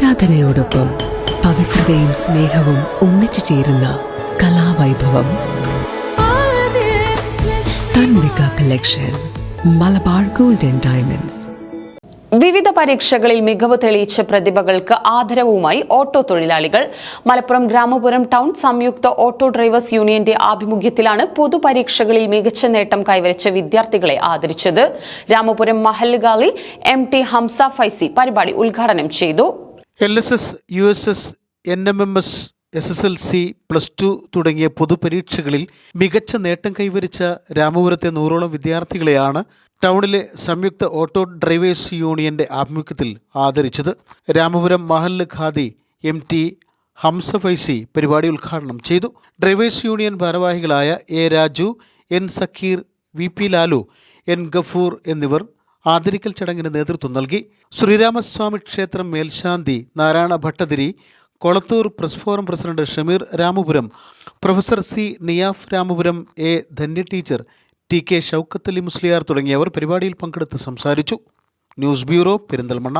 ആരാധനയോടൊപ്പം പവിത്രതയും സ്നേഹവും ഒന്നിച്ചു ചേരുന്ന കലാവൈഭവം. Tanvika collection Malabar gold and diamonds വിവിധ പരീക്ഷകളിൽ മികവ് തെളിയിച്ച പ്രതിഭകൾക്ക് ആദരവുമായി ഓട്ടോ തൊഴിലാളികൾ. മലപ്പുറം ഗ്രാമപുരം ടൗൺ സംയുക്ത ഓട്ടോ ഡ്രൈവേഴ്സ് യൂണിയന്റെ ആഭിമുഖ്യത്തിലാണ് പൊതുപരീക്ഷകളിൽ മികച്ച നേട്ടം കൈവരിച്ച വിദ്യാർത്ഥികളെ ആദരിച്ചത്. രാമപുരം മഹല്ലുകാളി എം ടി ഹംസ ഫൈസി പരിപാടി ഉദ്ഘാടനം ചെയ്തു. L S S U S S N M M S S S L C plus two തുടങ്ങിയ പൊതുപരീക്ഷകളിൽ മികച്ച നേട്ടം കൈവരിച്ച രാമപുരത്തെ നൂറോളം വിദ്യാർത്ഥികളെയാണ് ടൗണിലെ സംയുക്ത ഓട്ടോ ഡ്രൈവേഴ്സ് യൂണിയന്റെ ആഭിമുഖ്യത്തിൽ ആദരിച്ചത്. രാമപുരം മഹല്ല് ഖാദി എം ടി ഹംസ ഫൈസി പരിപാടി ഉദ്ഘാടനം ചെയ്തു. ഡ്രൈവേഴ്സ് യൂണിയൻ ഭാരവാഹികളായ A Raju N Zakir V P Lalu N Gafoor എന്നിവർ ആദരിക്കൽ ചടങ്ങിന് നേതൃത്വം നൽകി. ശ്രീരാമസ്വാമി ക്ഷേത്രം മേൽശാന്തി Narayana Bhattathiri Kolathur press forum president Shameer Ramapuram professor C Niyaf Ramapuram A Dhanya teacher T K Shoukath Musliyar തുടങ്ങിയവർ പരിപാടിയിൽ പങ്കെടുത്ത് സംസാരിച്ചു. News bureau Perinthalmanna.